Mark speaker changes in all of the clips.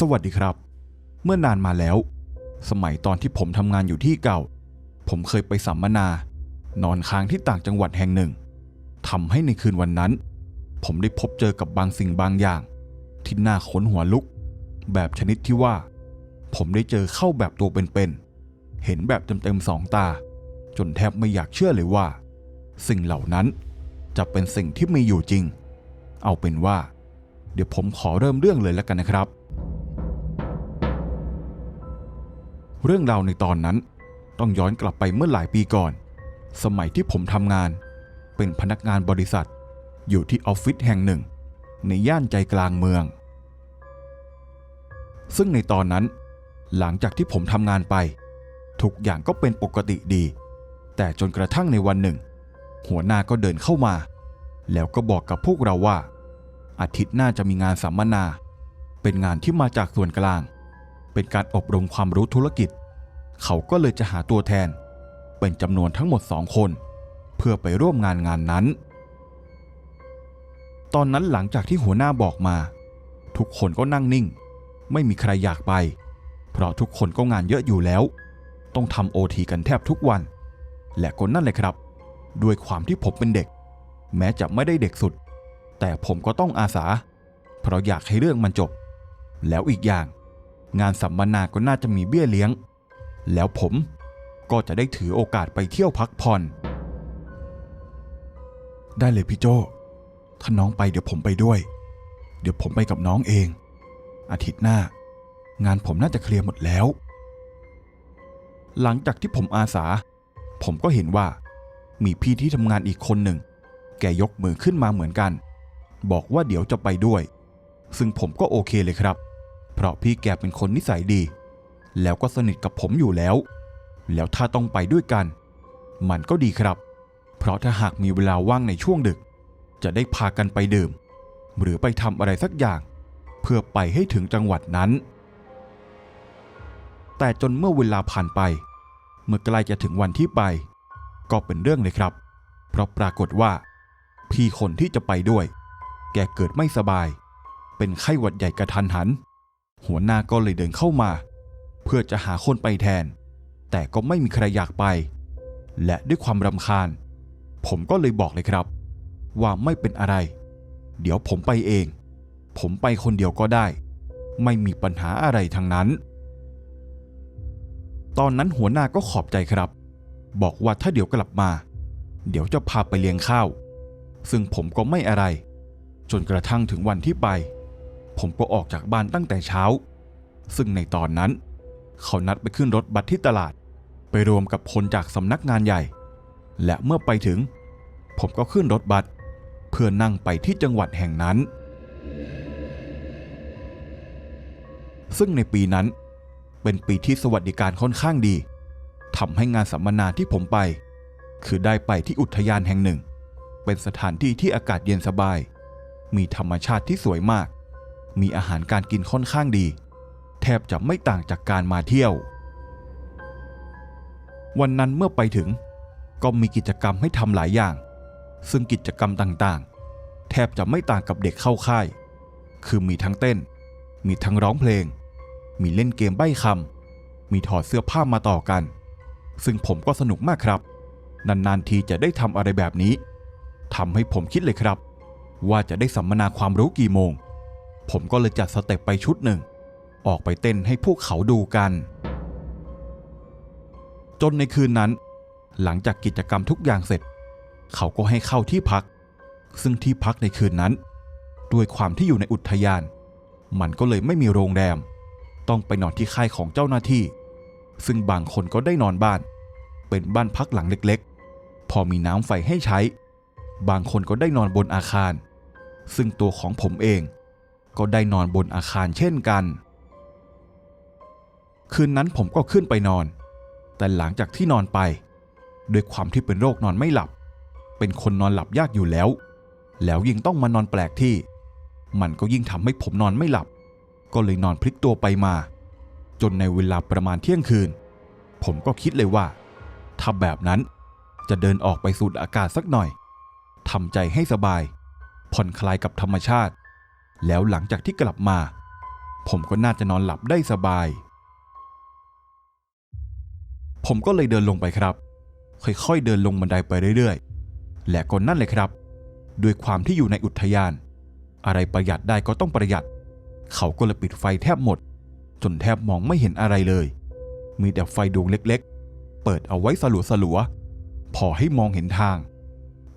Speaker 1: สวัสดีครับ เมื่อนานมาแล้ว สมัยตอนที่ผมทำงานอยู่ที่เก่า ผมเคยไปสัมมนา นอนค้างที่ต่างจังหวัดแห่งหนึ่งทำให้ในคืนวันนั้น ผมได้พบเจอกับบางสิ่งบางอย่าง ที่น่าขนหัวลุก แบบชนิดที่ว่า ผมได้เจอเข้าแบบตัวเป็นๆเห็นแบบเต็มๆสองตา จนแทบไม่อยากเชื่อเลยว่า สิ่งเหล่านั้นจะเป็นสิ่งที่มีอยู่จริง เอาเป็นว่า เดี๋ยวผมขอเริ่มเรื่องเลยแล้วกันนะครับ เรื่องราวในตอนนั้น ต้องย้อนกลับไปเมื่อหลายปีก่อน สมัยที่ผมทำงาน เป็นพนักงานบริษัท อยู่ที่ออฟฟิศแห่งหนึ่ง ในย่านใจกลางเมือง ซึ่งในตอนนั้น หลังจากที่ผมทำงานไป ทุกอย่างก็เป็นปกติดี แต่จนกระทั่งในวันหนึ่ง หัวหน้าก็เดินเข้ามา แล้วก็บอกกับพวกเราว่า อาทิตย์หน้าจะมีงานสัมมนา เป็นงานที่มาจากส่วนกลาง เป็นการอบรมความรู้ธุรกิจ เขาก็เลยจะหาตัวแทน เป็นจำนวนทั้งหมดสองคน เพื่อไปร่วมงานงานนั้น ตอนนั้นหลังจากที่หัวหน้าบอกมา ทุกคนก็นั่งนิ่ง ไม่มีใครอยากไป เพราะทุกคนก็งานเยอะอยู่แล้ว ต้องทำโอทีกันแทบทุกวัน และก็นั่นเลยครับ ด้วยความที่ผมเป็นเด็ก แม้จะไม่ได้เด็กสุด แต่ผมก็ต้องอาสา เพราะอยากให้เรื่องมันจบ แล้วอีกอย่าง งานสัมมนาก็น่าจะมีเบี้ยเลี้ยง แล้วผมก็จะได้ถือโอกาสไปเที่ยวพักผ่อน ได้เลยพี่โจถ้าน้องไปเดี๋ยวผมไปด้วย เดี๋ยวผมไปกับน้องเอง อาทิตย์หน้า งานผมน่าจะเคลียร์หมดแล้ว หลังจากที่ผมอาสา ผมก็เห็นว่า มีพี่ที่ทำงานอีกคนหนึ่ง แกยกมือขึ้นมาเหมือนกัน บอกว่าเดี๋ยวจะไปด้วย ซึ่งผมก็โอเคเลยครับ เพราะพี่แกเป็นคนนิสัยดี แล้วก็สนิทกับผมอยู่แล้ว แล้วถ้าต้องไปด้วยกัน มันก็ดีครับ เพราะถ้าหากมีเวลาว่างในช่วงดึก จะได้พากันไปดื่ม หรือไปทำอะไรสักอย่าง เพื่อไปให้ถึงจังหวัดนั้น แต่จนเมื่อเวลาผ่านไป เมื่อใกล้จะถึงวันที่ไป ก็เป็นเรื่องเลยครับ เพราะปรากฏว่า พี่คนที่จะไปด้วย แกเกิดไม่สบาย เป็นไข้หวัดใหญ่กระทันหัน หัวหน้าก็เลยเดินเข้ามา เพื่อจะหาคนไปแทน แต่ก็ไม่มีใครอยากไป และด้วยความรำคาญ ผมก็เลยบอกเลยครับ ว่าไม่เป็นอะไร เดี๋ยวผมไปเอง ผมไปคนเดียวก็ได้ ไม่มีปัญหาอะไรทั้งนั้น ตอนนั้นหัวหน้าก็ขอบใจครับ บอกว่าถ้าเดี๋ยวกลับมา เดี๋ยวจะพาไปเลี้ยงข้าว ซึ่งผมก็ไม่อะไร จนกระทั่งถึงวันที่ไป ผมก็ออกจากบ้านตั้งแต่เช้า ซึ่งในตอนนั้น เขานัดไปขึ้นรถบัสที่ตลาด ไปรวมกับคนจากสำนักงานใหญ่ และเมื่อไปถึง ผมก็ขึ้นรถบัสเพื่อนั่งไปที่จังหวัดแห่งนั้น ซึ่งในปีนั้นเป็นปีที่สวัสดิการค่อนข้างดีทำให้งานสัมมนาที่ผมไป คือได้ไปที่อุทยานแห่งหนึ่ง เป็นสถานที่ที่อากาศเย็นสบาย มีธรรมชาติที่สวยมาก มีอาหารการกินค่อนข้างดี แทบจะไม่ต่างจากการมาเที่ยว วันนั้นเมื่อไปถึง ก็มีกิจกรรมให้ทำหลายอย่าง ซึ่งกิจกรรมต่างๆ แทบจะไม่ต่างกับเด็กเข้าค่าย คือมีทั้งเต้น มีทั้งร้องเพลง มีเล่นเกมใบ้คำมีถอดเสื้อผ้ามาต่อกัน ซึ่งผมก็สนุกมากครับ นานๆทีจะได้ทำอะไรแบบนี้ทำให้ผมคิดเลยครับ ว่าจะได้สัมมนาความรู้กี่โมง ผมก็เลยจัดสเต็ปไปชุดหนึ่ง ออกไปเต้นให้พวกเขาดูกัน จนในคืนนั้น หลังจากกิจกรรมทุกอย่างเสร็จ เขาก็ให้เข้าที่พัก ซึ่งที่พักในคืนนั้น ด้วยความที่อยู่ในอุทยาน มันก็เลยไม่มีโรงแรม ต้องไปนอนที่ค่ายของเจ้าหน้าที่ ซึ่งบางคนก็ได้นอนบ้าน เป็นบ้านพักหลังเล็กๆ พอมีน้ำไฟให้ใช้ บางคนก็ได้นอนบนอาคาร ซึ่งตัวของผมเอง ก็ได้นอนบนอาคารเช่นกัน คืนนั้นผมก็ขึ้นไปนอน แต่หลังจากที่นอนไป ด้วยความที่เป็นโรคนอนไม่หลับ เป็นคนนอนหลับยากอยู่แล้ว แล้วยิ่งต้องมานอนแปลกที่ มันก็ยิ่งทำให้ผมนอนไม่หลับ ก็เลยนอนพลิกตัวไปมา จนในเวลาประมาณเที่ยงคืน ผมก็คิดเลยว่า ถ้าแบบนั้นจะเดินออกไปสูดอากาศสักหน่อยทำใจให้สบาย ผ่อนคลายกับธรรมชาติ แล้วหลังจากที่กลับมา ผมก็น่าจะนอนหลับได้สบาย ผมก็เลยเดินลงไปครับ ค่อยๆเดินลงบันไดไปเรื่อยๆ และก็นั่นเลยครับ ด้วยความที่อยู่ในอุทยาน อะไรประหยัดได้ก็ต้องประหยัด เขาก็เลยปิดไฟแทบหมด จนแทบมองไม่เห็นอะไรเลย มีแต่ไฟดวงเล็กๆ เปิดเอาไว้สลัวสลัวๆพอให้มองเห็นทาง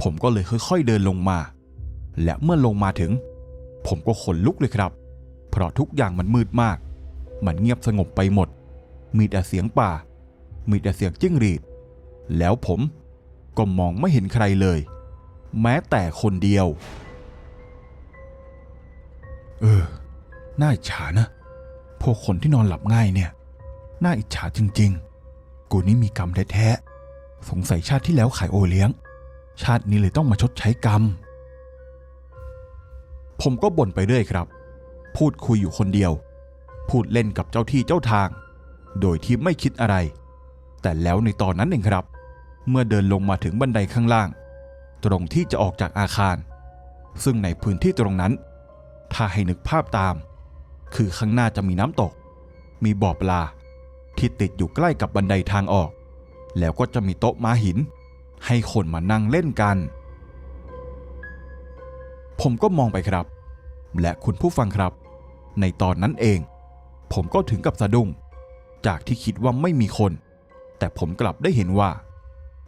Speaker 1: ผมก็เลยค่อยๆเดินลงมา และเมื่อลงมาถึง ผมก็ขนลุกเลยครับ เพราะทุกอย่างมันมืดมาก มันเงียบสงบไปหมด มีแต่เสียงป่า มีแต่เสียงจิ้งหรีด แล้วผมก็มองไม่เห็นใครเลย แม้แต่คนเดียว เออ น่าอิจฉานะ พวกคนที่นอนหลับง่ายเนี่ย น่าอิจฉาจริง ๆ กูนี่มีกรรมแท้ๆ สงสัยชาติที่แล้วขายโอเลี้ยง ชาตินี้เลยต้องมาชดใช้กรรม ผมก็บ่นไปเรื่อยครับ พูดคุยอยู่คนเดียว พูดเล่นกับเจ้าที่เจ้าทาง โดยที่ไม่คิดอะไร แต่แล้วในตอนนั้นเองครับ เมื่อเดินลงมาถึงบันไดข้างล่าง ตรงที่จะออกจากอาคาร ซึ่งในพื้นที่ตรงนั้น ถ้าให้นึกภาพตาม คือข้างหน้าจะมีน้ำตก มีบ่อปลา ที่ติดอยู่ใกล้กับบันไดทางออก แล้วก็จะมีโต๊ะม้าหิน ให้คนมานั่งเล่นกัน ผมก็มองไปครับ และคุณผู้ฟังครับ ในตอนนั้นเอง ผมก็ถึงกับสะดุ้ง จากที่คิดว่าไม่มีคน แต่ผมกลับได้เห็นว่า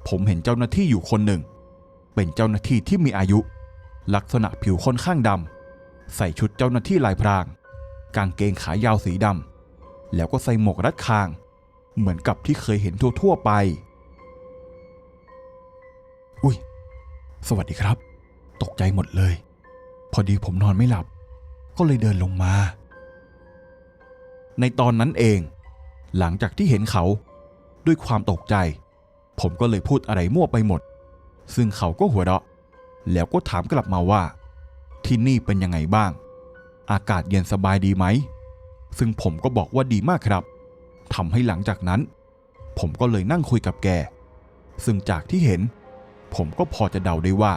Speaker 1: ผมเห็นเจ้าหน้าที่อยู่คนหนึ่ง เป็นเจ้าหน้าที่ที่มีอายุ ลักษณะผิวค่อนข้างดำใส่ชุดเจ้าหน้าที่ลายพราง กางเกงขายาวสีดำแล้วก็ใส่หมวกรัดคาง เหมือนกับที่เคยเห็นทั่วๆไป อุ้ยสวัสดีครับ ตกใจหมดเลย พอดีผมนอนไม่หลับ ก็เลยเดินลงมา ในตอนนั้นเอง หลังจากที่เห็นเขา ด้วยความตกใจ ผมก็เลยพูดอะไรมั่วไปหมด ซึ่งเขาก็หัวเราะ แล้วก็ถามกลับมาว่า ที่นี่เป็นยังไงบ้าง อากาศเย็นสบายดีไหม ซึ่งผมก็บอกว่าดีมากครับทำให้หลังจากนั้น ผมก็เลยนั่งคุยกับแก ซึ่งจากที่เห็น ผมก็พอจะเดาได้ว่า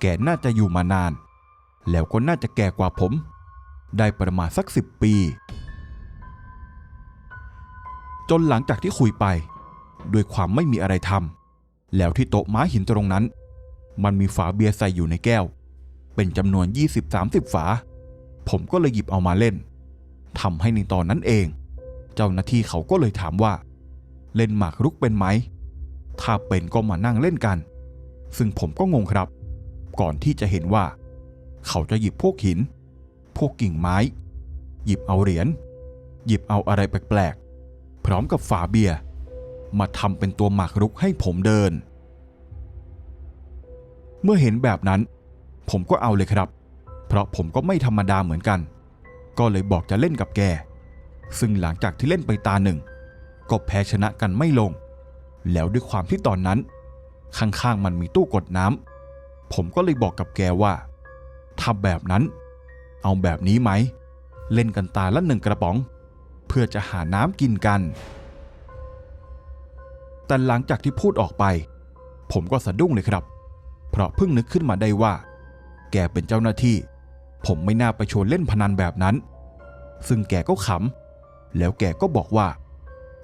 Speaker 1: แกน่าจะอยู่มานาน แล้วก็น่าจะแก่กว่าผม ได้ประมาณสักสิบปี จนหลังจากที่คุยไป ด้วยความไม่มีอะไรทำแล้วที่โต๊ะม้าหินตรงนั้น มันมีฝาเบียร์ใส่อยู่ในแก้ว เป็นจำนวน 20-30 ฝา ผมก็เลยหยิบเอามาเล่นทำให้ในตอนนั้นเอง เจ้าหน้าที่เขาก็เลยถามว่า เล่นหมากรุกเป็นไหม ถ้าเป็นก็มานั่งเล่นกัน ซึ่งผมก็งงครับ ก่อนที่จะเห็นว่า เขาจะหยิบพวกหิน พวกกิ่งไม้ หยิบเอาเหรียญ หยิบเอาอะไรแปลกๆ พร้อมกับฝาเบียร์มาทำเป็นตัวหมากรุกให้ผมเดิน เมื่อเห็นแบบนั้น ผมก็เอาเลยครับ เพราะผมก็ไม่ธรรมดาเหมือนกัน ก็เลยบอกจะเล่นกับแก ซึ่งหลังจากที่เล่นไปตาหนึ่ง ก็แพ้ชนะกันไม่ลง แล้วด้วยความที่ตอนนั้น ข้างๆมันมีตู้กดน้ำผมก็เลยบอกกับแกว่า ถ้าแบบนั้น เอาแบบนี้ไหม เล่นกันตาละหนึ่งกระป๋อง เพื่อจะหาน้ำกินกัน แต่หลังจากที่พูดออกไป ผมก็สะดุ้งเลยครับ เพราะเพิ่งนึกขึ้นมาได้ว่า แกเป็นเจ้าหน้าที่ ผมไม่น่าไปชวนเล่นพนันแบบนั้น ซึ่งแกก็ขำแล้วแกก็บอกว่า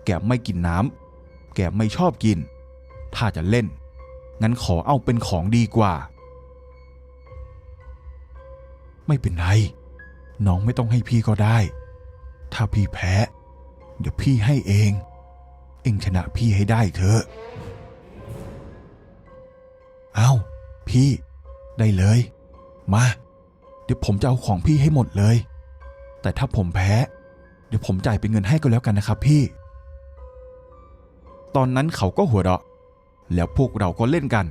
Speaker 1: แกไม่กินน้ำแกไม่ชอบกิน ถ้าจะเล่น งั้นขอเอาเป็นของดีกว่า ไม่เป็นไร น้องไม่ต้องให้พี่ก็ได้ ถ้าพี่แพ้ เดี๋ยวพี่ให้เอง เองชนะพี่ให้ได้เถอะ เอาพี่ ได้เลย มา เดี๋ยวผมจะเอาของพี่ให้หมดเลย แต่ถ้าผมแพ้ เดี๋ยวผมจ่ายเป็นเงินให้ก็แล้วกันนะครับพี่ ตอนนั้นเขาก็หัวเราะ แล้วพวกเราก็เล่นกัน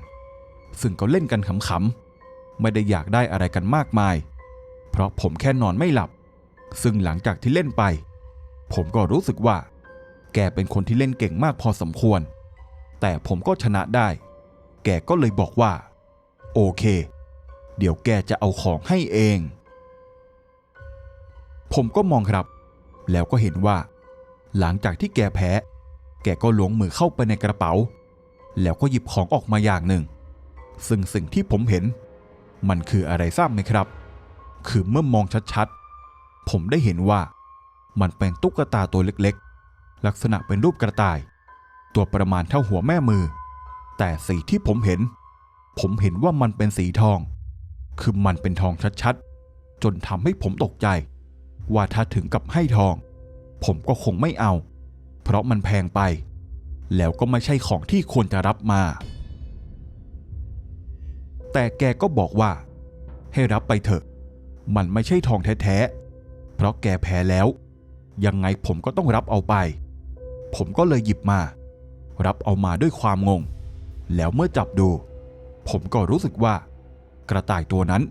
Speaker 1: ซึ่งก็เล่นกันขำๆไม่ได้อยากได้อะไรกันมากมาย เพราะผมแค่นอนไม่หลับ ซึ่งหลังจากที่เล่นไป ผมก็รู้สึกว่า แกเป็นคนที่เล่นเก่งมากพอสมควร แต่ผมก็ชนะได้ แกก็เลยบอกว่า โอเค เดี๋ยวแกจะเอาของให้เอง ผมก็มองครับ แล้วก็เห็นว่า หลังจากที่แกแพ้ แกก็ล้วงมือเข้าไปในกระเป๋า แล้วก็หยิบของออกมาอย่างหนึ่ง ซึ่งสิ่งที่ผมเห็น มันคืออะไรทราบไหมครับ คือเมื่อมองชัดๆ ผมได้เห็นว่ามันเป็นตุ๊กตาตัวเล็กๆ ลักษณะเป็นรูปกระต่าย ตัวประมาณเท่าหัวแม่มือ แต่สีที่ผมเห็น ผมเห็นว่ามันเป็นสีทอง คือมันเป็นทองชัดๆ จนทำให้ผมตกใจ ว่าถ้าถึงกับให้ทอง ผมก็คงไม่เอา เพราะมันแพงไป แล้วก็ไม่ใช่ของที่ควรจะรับมา แต่แกก็บอกว่า ให้รับไปเถอะ มันไม่ใช่ทองแท้ๆ เพราะแกแพ้แล้ว ยังไงผมก็ต้องรับเอาไป ผมก็เลยหยิบมา รับเอามาด้วยความงง แล้วเมื่อจับดู ผมก็รู้สึกว่า กระต่ายตัวนั้น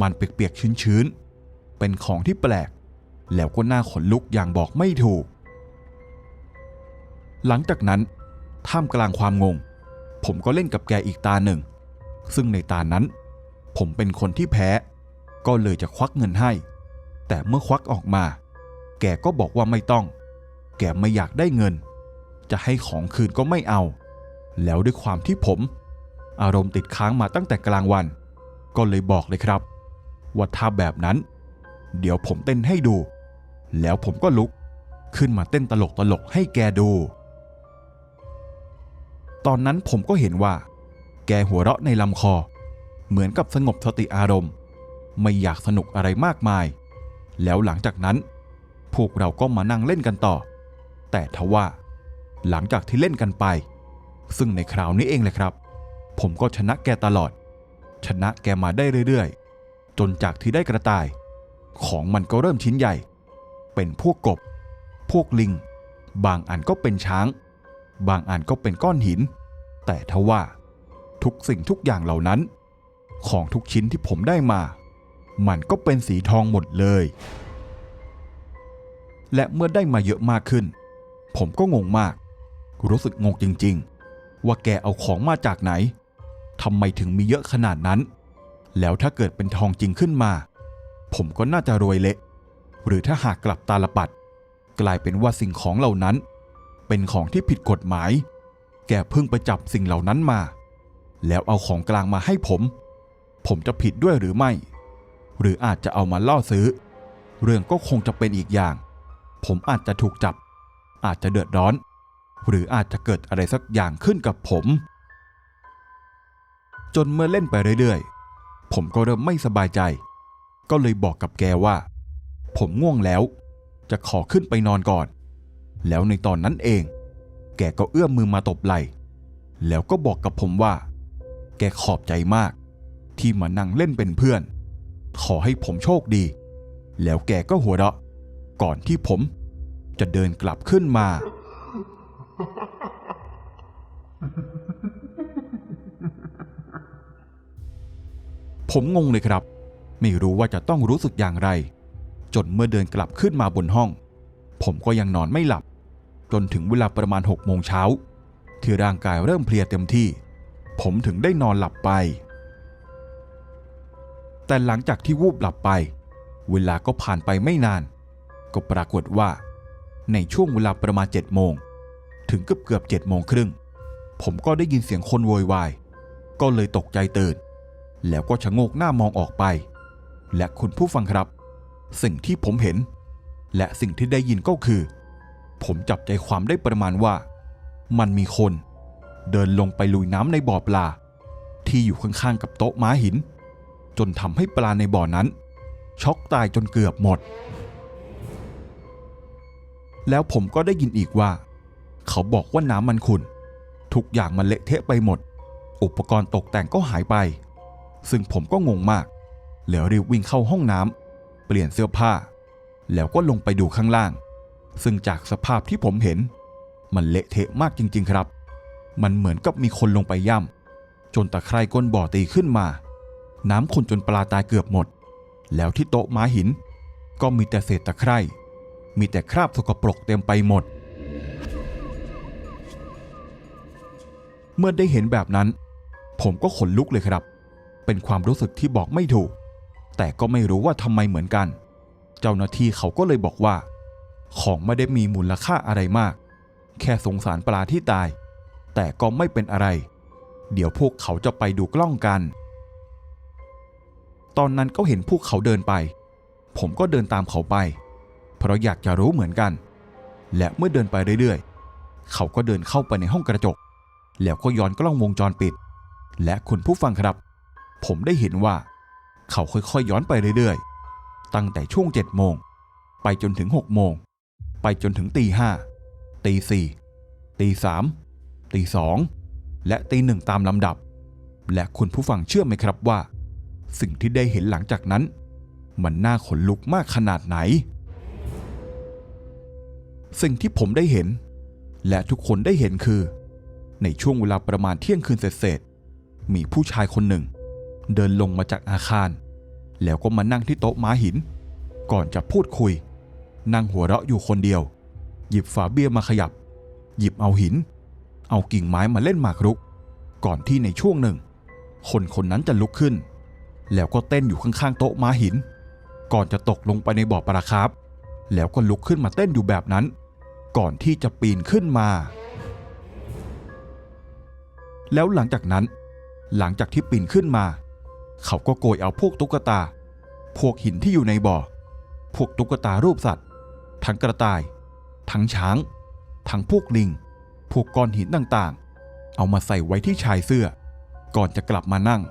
Speaker 1: มันเปียกๆชื้นๆ เป็นของที่แปลก แล้วก็น่าขนลุกอย่างบอกไม่ถูก หลังจากนั้น ท่ามกลางความงง ผมก็เล่นกับแกอีกตาหนึ่ง ซึ่งในตานั้น ผมเป็นคนที่แพ้ ก็เลยจะควักเงินให้ แต่เมื่อควักออกมา แกก็บอกว่าไม่ต้อง แกไม่อยากได้เงิน จะให้ของคืนก็ไม่เอา แล้วด้วยความที่ผม อารมณ์ติดค้างมาตั้งแต่กลางวัน ก็เลยบอกเลยครับ ว่าถ้าแบบนั้น เดี๋ยวผมเต้นให้ดู แล้วผมก็ลุกขึ้นมาเต้นตลกตลกๆให้แกดู ตอนนั้นผมก็เห็นว่า แกหัวเราะในลำคอ เหมือนกับสงบสติอารมณ์ ไม่อยากสนุกอะไรมากมาย แล้วหลังจากนั้น พวกเราก็มานั่งเล่นกันต่อ แต่ทว่า หลังจากที่เล่นกันไป ซึ่งในคราวนี้เองเลยครับ ผมก็ชนะแกตลอด ชนะแกมาได้เรื่อยๆ จนจากที่ได้กระต่าย ของมันก็เริ่มชิ้นใหญ่ เป็นพวกกบ พวกลิง บางอันก็เป็นช้าง บางอันก็เป็นก้อนหิน แต่ทว่า ทุกสิ่งทุกอย่างเหล่านั้น ของทุกชิ้นที่ผมได้มา มันก็เป็นสีทองหมดเลย และเมื่อได้มาเยอะมากขึ้น ผมก็งงมาก รู้สึกงงจริง ๆ ว่าแกเอาของมาจากไหนทำไมถึงมีเยอะขนาดนั้น แล้วถ้าเกิดเป็นทองจริงขึ้นมา ผมก็น่าจะรวยเละ หรือถ้าหากกลับตาลปัด กลายเป็นว่าสิ่งของเหล่านั้น เป็นของที่ผิดกฎหมาย แกเพิ่งไปจับสิ่งเหล่านั้นมา แล้วเอาของกลางมาให้ผม ผมจะผิดด้วยหรือไม่ หรืออาจจะเอามาล่อซื้อ เรื่องก็คงจะเป็นอีกอย่าง ผมอาจจะถูกจับ อาจจะเดือดร้อน หรืออาจจะเกิดอะไรสักอย่างขึ้นกับผม จนเมื่อเล่นไปเรื่อยๆ ผมก็เริ่มไม่สบายใจ ก็เลยบอกกับแกว่า ผมง่วงแล้ว จะขอขึ้นไปนอนก่อน แล้วในตอนนั้นเอง แกก็เอื้อมมือมาตบไหล่แล้วก็บอกกับผมว่า แกขอบใจมาก ที่มานั่งเล่นเป็นเพื่อน ขอให้ผมโชคดี แล้วแกก็หัวเราะ ก่อนที่ผมจะเดินกลับขึ้นมา ผมงงเลยครับ ไม่รู้ว่าจะต้องรู้สึกอย่างไร จนเมื่อเดินกลับขึ้นมาบนห้อง ผมก็ยังนอนไม่หลับ จนถึงเวลาประมาณหกโมงเช้า ที่ร่างกายเริ่มเพลียเต็มที่ ผมถึงได้นอนหลับไป แต่หลังจากที่วูบหลับไป เวลาก็ผ่านไปไม่นาน ก็ปรากฏว่า ในช่วงเวลาประมาณ7จ็ดโมง ถึงเกือบเกือบเจ็ดโมงครึ่ง ผมก็ได้ยินเสียงคนโวยวาย ก็เลยตกใจตื่น แล้วก็ชะโงกหน้ามองออกไป และคุณผู้ฟังครับ สิ่งที่ผมเห็น และสิ่งที่ได้ยินก็คือ ผมจับใจความได้ประมาณว่า มันมีคน เดินลงไปลุยน้ำในบ่อปลา ที่อยู่ข้างๆกับโต๊ะม้าหิน จนทำให้ปลาในบ่อนั้น ช็อกตายจนเกือบหมด แล้วผมก็ได้ยินอีกว่า เขาบอกว่าน้ำมันขุ่นทุกอย่างมันเละเทะไปหมด อุปกรณ์ตกแต่งก็หายไป ซึ่งผมก็งงมากแล้วรีบวิ่งเข้าห้องน้ำเปลี่ยนเสื้อผ้า แล้วก็ลงไปดูข้างล่าง ซึ่งจากสภาพที่ผมเห็น มันเละเทะมากจริง ๆ ครับ มันเหมือนกับมีคนลงไปย่ำจนตะไคร่ก้นบ่อตีขึ้นมา น้ำขุ่นจนปลาตายเกือบหมด แล้วที่โต๊ะม้าหิน ก็มีแต่เศษตะไคร่ มีแต่คราบสกปรกเต็มไปหมด เมื่อได้เห็นแบบนั้น ผมก็ขนลุกเลยครับ เป็นความรู้สึกที่บอกไม่ถูก แต่ก็ไม่รู้ว่าทำไมเหมือนกัน เจ้าหน้าที่เขาก็เลยบอกว่า ของไม่ได้มีมูลค่าอะไรมาก แค่สงสารปลาที่ตาย แต่ก็ไม่เป็นอะไร เดี๋ยวพวกเขาจะไปดูกล้องกัน ตอนนั้นก็เห็นพวกเขาเดินไป ผมก็เดินตามเขาไป เพราะอยากจะรู้เหมือนกัน และเมื่อเดินไปเรื่อยๆ เขาก็เดินเข้าไปในห้องกระจก แล้วก็ย้อนกล้องวงจรปิด และคุณผู้ฟังครับ ผมได้เห็นว่า เขาค่อยๆย้อนไปเรื่อยๆ ตั้งแต่ช่วง7โมงไปจนถึง6โมงไปจนถึงตีห้าตีสี่ตีสามตีสองและตีหนึ่งตามลำดับ และคุณผู้ฟังเชื่อไหมครับว่า สิ่งที่ได้เห็นหลังจากนั้น มันน่าขนลุกมากขนาดไหน สิ่งที่ผมได้เห็น และทุกคนได้เห็นคือ ในช่วงเวลาประมาณเที่ยงคืนเศษมีผู้ชายคนหนึ่ง เดินลงมาจากอาคาร แล้วก็มานั่งที่โต๊ะม้าหิน ก่อนจะพูดคุย นั่งหัวเราะอยู่คนเดียว หยิบฝาเบียร์มาขยับ หยิบเอาหิน เอากิ่งไม้มาเล่นหมากรุก ก่อนที่ในช่วงหนึ่ง คนคนนั้นจะลุกขึ้น แล้วก็เต้นอยู่ข้างๆโต๊ะม้าหิน ก่อนจะตกลงไปในบ่อปลาคาร์ฟแล้วก็ลุกขึ้นมาเต้นอยู่แบบนั้น ก่อนที่จะปีนขึ้นมา แล้วหลังจากนั้น หลังจากที่ปีนขึ้นมา เขาก็โกยเอาพวกตุ๊กตา พวกหินที่อยู่ในบ่อ พวกตุ๊กตารูปสัตว์ ทั้งกระต่าย ทั้งช้าง ทั้งพวกลิง พวกก้อนหินต่างๆ เอามาใส่ไว้ที่ชายเสื้อ ก่อนจะกลับมานั่ง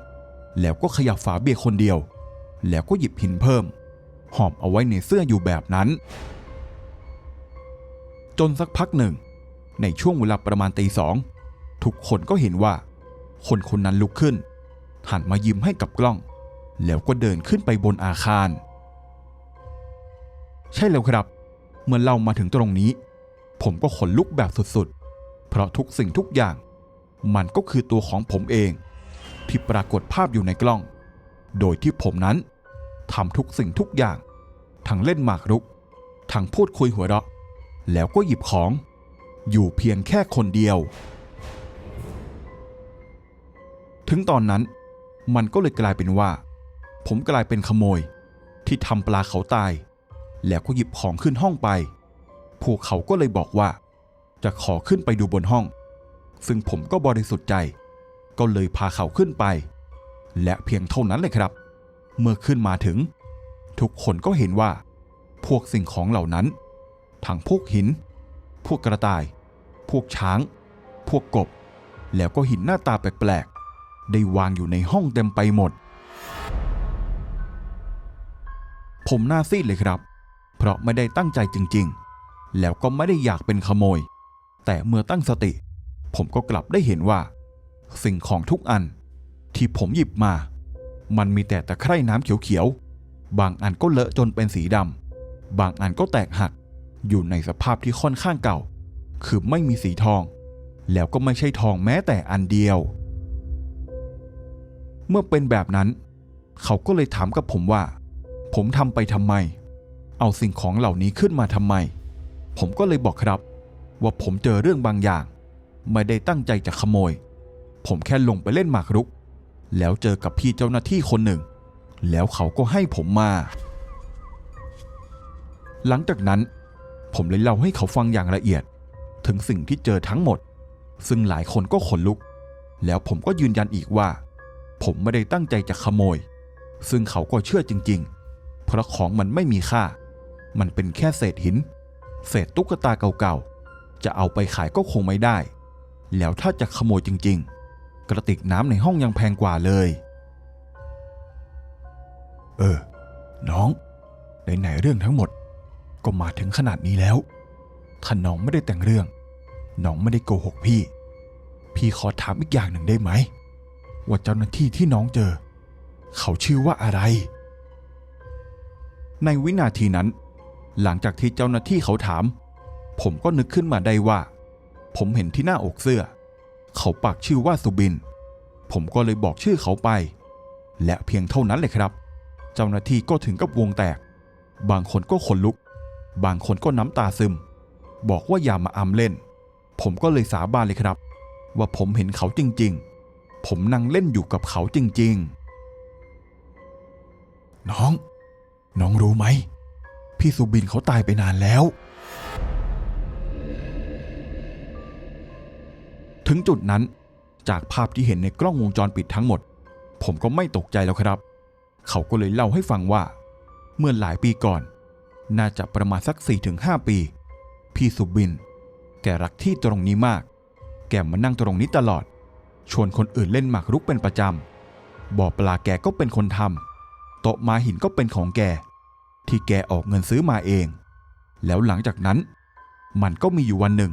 Speaker 1: แล้วก็ขยับฝาเบียร์คนเดียว แล้วก็หยิบหินเพิ่มหอมเอาไว้ในเสื้ออยู่แบบนั้น จนสักพักหนึ่ง ในช่วงเวลาประมาณตีสองทุกคนก็เห็นว่า คนคนนั้นลุกขึ้น หันมายิ้มให้กับกล้อง แล้วก็เดินขึ้นไปบนอาคาร ใช่แล้วครับ เมื่อเรามาถึงตรงนี้ ผมก็ขนลุกแบบสุดๆ เพราะทุกสิ่งทุกอย่าง มันก็คือตัวของผมเอง ที่ปรากฏภาพอยู่ในกล้อง โดยที่ผมนั้นทำทุกสิ่งทุกอย่าง ทั้งเล่นหมากรุก ทั้งพูดคุยหัวเราะ แล้วก็หยิบของ อยู่เพียงแค่คนเดียว ถึงตอนนั้นมันก็เลยกลายเป็นว่า ผมกลายเป็นขโมยที่ทำปลาเขาตาย แล้วก็หยิบของขึ้นห้องไป พวกเขาก็เลยบอกว่า จะขอขึ้นไปดูบนห้อง ซึ่งผมก็บริสุทธิ์ใจ ก็เลยพาเขาขึ้นไป และเพียงเท่านั้นเลยครับ เมื่อขึ้นมาถึง ทุกคนก็เห็นว่า พวกสิ่งของเหล่านั้น ทั้งพวกหิน พวกกระต่าย พวกช้าง พวกกบ แล้วก็หินหน้าตาแปลกๆ ได้วางอยู่ในห้องเต็มไปหมด ผมหน้าซีดเลยครับ เพราะไม่ได้ตั้งใจจริงๆ แล้วก็ไม่ได้อยากเป็นขโมย แต่เมื่อตั้งสติ ผมก็กลับได้เห็นว่า สิ่งของทุกอัน ที่ผมหยิบมา มันมีแต่ตะไคร่น้ำเขียวๆ บางอันก็เลอะจนเป็นสีดำ บางอันก็แตกหัก อยู่ในสภาพที่ค่อนข้างเก่า คือไม่มีสีทอง แล้วก็ไม่ใช่ทองแม้แต่อันเดียว เมื่อเป็นแบบนั้น เขาก็เลยถามกับผมว่า ผมทำไปทำไม เอาสิ่งของเหล่านี้ขึ้นมาทำไม ผมก็เลยบอกครับ ว่าผมเจอเรื่องบางอย่าง ไม่ได้ตั้งใจจะขโมย ผมแค่ลงไปเล่นหมากรุก แล้วเจอกับพี่เจ้าหน้าที่คนหนึ่ง แล้วเขาก็ให้ผมมา หลังจากนั้น ผมเลยเล่าให้เขาฟังอย่างละเอียด ถึงสิ่งที่เจอทั้งหมด ซึ่งหลายคนก็ขนลุก แล้วผมก็ยืนยันอีกว่า ผมไม่ได้ตั้งใจจะขโมย ซึ่งเขาก็เชื่อจริง ๆ เพราะของมันไม่มีค่า มันเป็นแค่เศษหิน เศษตุ๊กตาเก่าๆจะเอาไปขายก็คงไม่ได้ แล้วถ้าจะขโมยจริง ๆ กระติกน้ำในห้องยังแพงกว่าเลย เออ น้องไหนๆเรื่องทั้งหมด ก็มาถึงขนาดนี้แล้วถ้าน้องไม่ได้แต่งเรื่อง น้องไม่ได้โกหกพี่ พี่ขอถามอีกอย่างหนึ่งได้ไหม ว่าเจ้าหน้าที่ที่น้องเจอ เขาชื่อว่าอะไร ในวินาทีนั้น หลังจากที่เจ้าหน้าที่เขาถาม ผมก็นึกขึ้นมาได้ว่า ผมเห็นที่หน้าอกเสื้อ เขาปักชื่อว่าสุบิน ผมก็เลยบอกชื่อเขาไป และเพียงเท่านั้นเลยครับ เจ้าหน้าที่ก็ถึงกับวงแตก บางคนก็ขนลุก บางคนก็น้ำตาซึม บอกว่าอย่ามาอำเล่น ผมก็เลยสาบานเลยครับ ว่าผมเห็นเขาจริง ๆ ผมนั่งเล่นอยู่กับเขาจริง ๆ น้อง น้องรู้ไหม พี่สุบินเขาตายไปนานแล้ว ถึงจุดนั้น จากภาพที่เห็นในกล้องวงจรปิดทั้งหมด ผมก็ไม่ตกใจแล้วครับ เขาก็เลยเล่าให้ฟังว่า เมื่อหลายปีก่อน น่าจะประมาณสัก 4-5 ปี พี่สุบิน แกรักที่ตรงนี้มาก แกมานั่งตรงนี้ตลอด ชวนคนอื่นเล่นหมากรุกเป็นประจำบ่อปลาแกก็เป็นคนทำโต๊ะม้าหินก็เป็นของแก ที่แกออกเงินซื้อมาเอง แล้วหลังจากนั้น มันก็มีอยู่วันหนึ่ง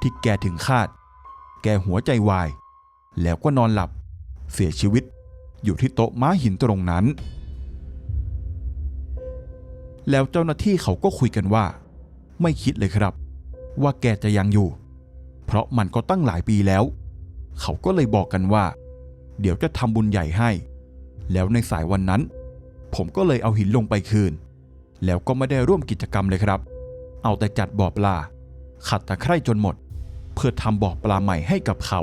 Speaker 1: ที่แกถึงคาด แกหัวใจวาย แล้วก็นอนหลับ เสียชีวิตอยู่ที่โต๊ะม้าหินตรงนั้น แล้วเจ้าหน้าที่เขาก็คุยกันว่า ไม่คิดเลยครับ ว่าแกจะยังอยู่ เพราะมันก็ตั้งหลายปีแล้ว เขาก็เลยบอกกันว่า เดี๋ยวจะทำบุญใหญ่ให้ แล้วในสายวันนั้น ผมก็เลยเอาหินลงไปคืน แล้วก็ไม่ได้ร่วมกิจกรรมเลยครับ เอาแต่จัดบ่อปลาขัดตะไคร่จนหมด เพื่อทำบ่อปลาใหม่ให้กับเขา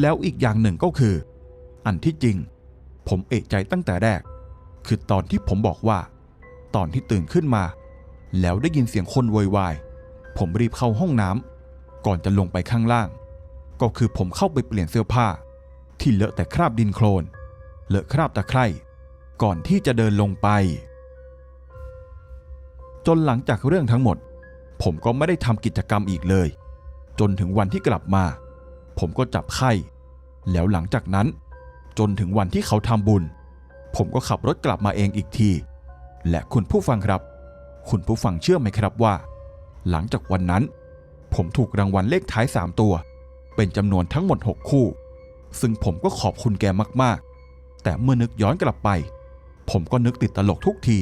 Speaker 1: แล้วอีกอย่างหนึ่งก็คือ อันที่จริง ผมเอกใจตั้งแต่แรก คือตอนที่ผมบอกว่า ตอนที่ตื่นขึ้นมา แล้วได้ยินเสียงคนโวยวายผมรีบเข้าห้องน้ำก่อนจะลงไปข้างล่าง ก็คือผมเข้าไปเปลี่ยนเสื้อผ้า ที่เลอะแต่คราบดินโคลนเลอะคราบตะไคร่ก่อนที่จะเดินลงไป จนหลังจากเรื่องทั้งหมด ผมก็ไม่ได้ทำกิจกรรมอีกเลย จนถึงวันที่กลับมา ผมก็จับไข้ แล้วหลังจากนั้น จนถึงวันที่เขาทำบุญ ผมก็ขับรถกลับมาเองอีกที และคุณผู้ฟังครับ คุณผู้ฟังเชื่อไหมครับว่า หลังจากวันนั้น ผมถูกรางวัลเลขท้าย 3 ตัว เป็นจำนวนทั้งหมด 6 คู่ ซึ่งผมก็ขอบคุณแกมากๆ แต่เมื่อนึกย้อนกลับไป ผมก็นึกติดตลกทุกที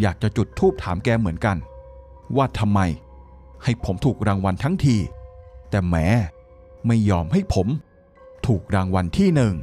Speaker 1: อยากจะจุดธูปถามแกเหมือนกัน ว่าทำไม ให้ผมถูกรางวัลทั้งที แต่แหมไม่ยอมให้ผม ถูกรางวัลที่หนึ่ง